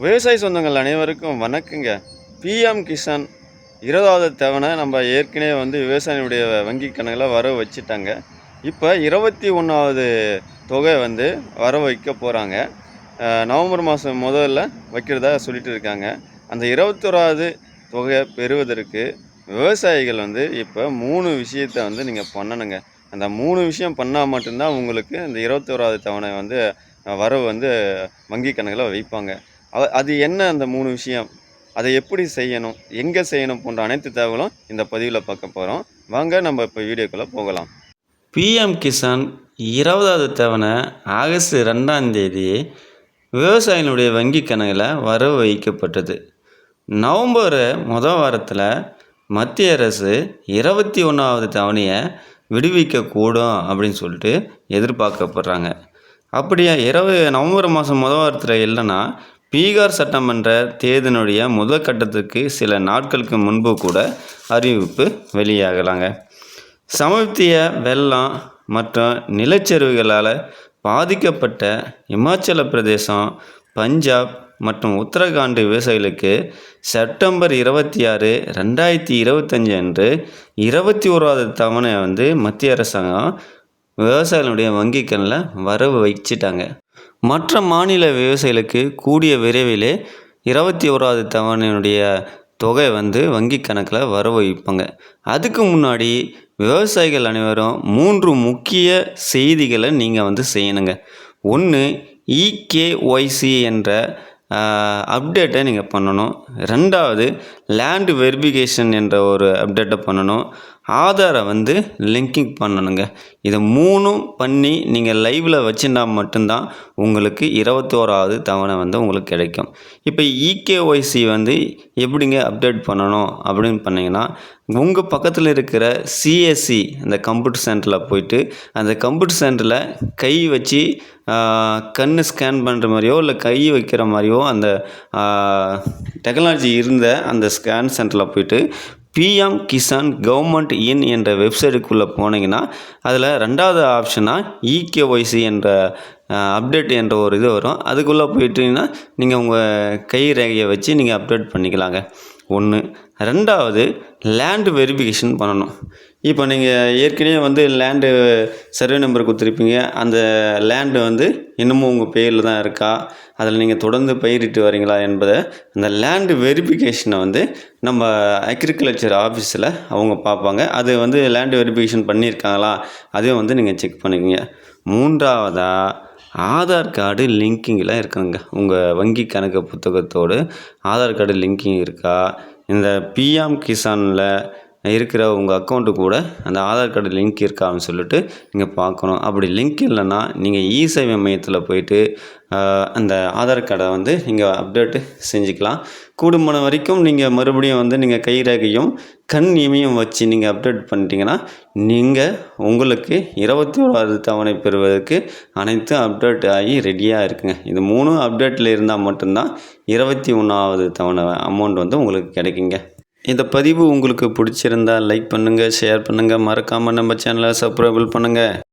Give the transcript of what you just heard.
விவசாய சொந்தங்கள் அனைவருக்கும் வணக்கங்க. பிஎம் கிசான் இருபதாவது தவணை நம்ம ஏற்கனவே வந்து விவசாயினுடைய வங்கி கணக்கில் வர வச்சுட்டாங்க. இப்போ இருபத்தி ஒன்றாவது தொகை வந்து வர வைக்க போகிறாங்க நவம்பர் மாதம் முதல்ல வைக்கிறதா சொல்லிட்டு இருக்காங்க. அந்த இருபத்தோராவது தொகையை பெறுவதற்கு விவசாயிகள் வந்து இப்போ மூணு விஷயத்தை வந்து நீங்கள் பண்ணணுங்க. அந்த மூணு விஷயம் பண்ணால் மட்டும்தான் உங்களுக்கு இந்த இருபத்தோராவது தவணை வந்து வரவு வந்து வங்கி கணக்கில் வைப்பாங்க. அது என்ன அந்த மூணு விஷயம்? அதை எப்படி செய்யணும்? எங்கே செய்யணும் போன்ற அனைத்து தகவலும் இந்த பதிவில் பார்க்க போகிறோம் வாங்க நம்ம இப்போ வீடியோக்குள்ளே போகலாம். பிஎம் கிசான் இருபதாவது தவணை ஆகஸ்ட் ரெண்டாம் தேதி விவசாயிகளுடைய வங்கி கணக்கில் வரவு வைக்கப்பட்டது. நவம்பர் முதல் வாரத்தில் மத்திய அரசு இருபத்தி ஒன்றாவது தவணையை விடுவிக்கக்கூடும் அப்படின்னு சொல்லிட்டு எதிர்பார்க்கப்படுறாங்க. அப்படியே இரவு நவம்பர் மாதம் முதல் வாரத்தில் இல்லைன்னா பீகார் சட்டமன்ற தேர்தலுடைய முதல் கட்டத்துக்கு சில நாட்களுக்கு முன்பு கூட அறிவிப்பு வெளியாகலாங்க. சமீபத்திய வெள்ளம் மற்றும் நிலச்சரிவுகளால் பாதிக்கப்பட்ட இமாச்சல பிரதேசம் பஞ்சாப் மற்றும் உத்தரகாண்ட் விவசாயிகளுக்கு செப்டம்பர் இருபத்தி ஆறு ரெண்டாயிரத்தி இருபத்தஞ்சு அன்று இருபத்தி ஓராவது தவணை வந்து மத்திய அரசாங்கம் விவசாயிகளுடைய வங்கிக்கணில் வரவு வச்சிட்டாங்க மற்ற மாநில விவசாயிகளுக்கு கூடிய விரைவிலே இருபத்தி ஓராவது தவணையினுடைய தொகை வந்து வங்கி கணக்கில் வர வைப்பாங்க. அதுக்கு முன்னாடி விவசாயிகள் அனைவரும் மூன்று முக்கிய செய்திகளை நீங்கள் வந்து செய்யணுங்க. ஒன்று இகேஒய்சி என்ற அப்டேட்டை நீங்கள் பண்ணணும். ரெண்டாவது லேண்டு வெரிஃபிகேஷன் என்ற ஒரு அப்டேட்டை பண்ணணும். ஆதாரை வந்து லிங்கிங் பண்ணணுங்க. இதை மூணும் பண்ணி நீங்கள் லைவில் வச்சுருந்தா மட்டும்தான் உங்களுக்கு இருபத்தோராவது தவணை வந்து உங்களுக்கு கிடைக்கும். இப்போ இகேஒய்சி வந்து எப்படிங்க அப்டேட் பண்ணணும் அப்படின்னு பண்ணிங்கன்னா உங்கள் பக்கத்தில் இருக்கிற சிஎஸ்சி அந்த கம்ப்யூட்டர் சென்டரில் போயிட்டு அந்த கம்ப்யூட்டர் சென்டரில் கை வச்சு கண் ஸ்கேன் பண்ணுற மாதிரியோ இல்லை கை வைக்கிற மாதிரியோ அந்த டெக்னாலஜி இருந்த அந்த ஸ்கேன் சென்டரில் போயிட்டு பிஎம் கிசான் கவர்மெண்ட் இன் என்ற வெப்சைட்டுக்குள்ளே போனீங்கன்னா அதில் ரெண்டாவது ஆப்ஷனாக இகேஒய்சி என்ற அப்டேட் என்ற ஒரு இது வரும். அதுக்குள்ளே போயிட்டீங்கன்னா நீங்கள் உங்கள் கை ரேகையை வச்சு நீங்கள் அப்டேட் பண்ணிக்கலாங்க. ஒன்று. ரெண்டாவது லேண்டு வெரிஃபிகேஷன் பண்ணணும். இப்போ நீங்கள் ஏற்கனவே வந்து லேண்டு சர்வே நம்பர் கொடுத்துருப்பீங்க. அந்த லேண்டு வந்து இன்னமும் உங்கள் பேரில் தான் இருக்கா? அதில் நீங்கள் தொடர்ந்து பயிரிட்டு வரீங்களா என்பதை அந்த லேண்டு வெரிஃபிகேஷனை வந்து நம்ம அக்ரிகல்ச்சர் ஆஃபீஸில் அவங்க பார்ப்பாங்க. அது வந்து லேண்டு வெரிஃபிகேஷன் பண்ணியிருக்காங்களா? அதையும் வந்து நீங்கள் செக் பண்ணிக்கோங்க. மூன்றாவதாக ஆதார் கார்டு லிங்கிங்கில் இருக்கணுங்க உங்கள் வங்கி கணக்கு புத்தகத்தோடு ஆதார் கார்டு லிங்கிங் இருக்கா? இந்த பிஎம் கிசானில் இருக்கிற உங்கள் அக்கௌண்ட்டு கூட அந்த ஆதார் கார்டு லிங்க் இருக்கான்னு சொல்லிட்டு நீங்கள் பார்க்கணும். அப்படி லிங்க் இல்லைன்னா நீங்கள் இ சேவை மையத்தில் போயிட்டு அந்த ஆதார் கார்டை வந்து நீங்கள் அப்டேட்டு செஞ்சுக்கலாம். கூடுமான வரைக்கும் நீங்கள் மறுபடியும் வந்து நீங்கள் கைரேகையும் கண் இமையும் வச்சு நீங்கள் அப்டேட் பண்ணிட்டீங்கன்னா நீங்கள் உங்களுக்கு இருபத்தி ஓராவது தவணை பெறுவதற்கு அனைத்தும் அப்டேட் ஆகி ரெடியாக இருக்குங்க. இது மூணும் அப்டேட்டில் இருந்தால் மட்டும்தான் இருபத்தி ஒன்றாவது தவணை அமௌண்ட் வந்து உங்களுக்கு கிடைக்குங்க. இந்த பதிவு உங்களுக்கு பிடிச்சிருந்தா லைக் பண்ணுங்கள் ஷேர் பண்ணுங்கள் மறக்காமல் நம்ம சேனலை சப்ஸ்கிரைபிள் பண்ணுங்கள்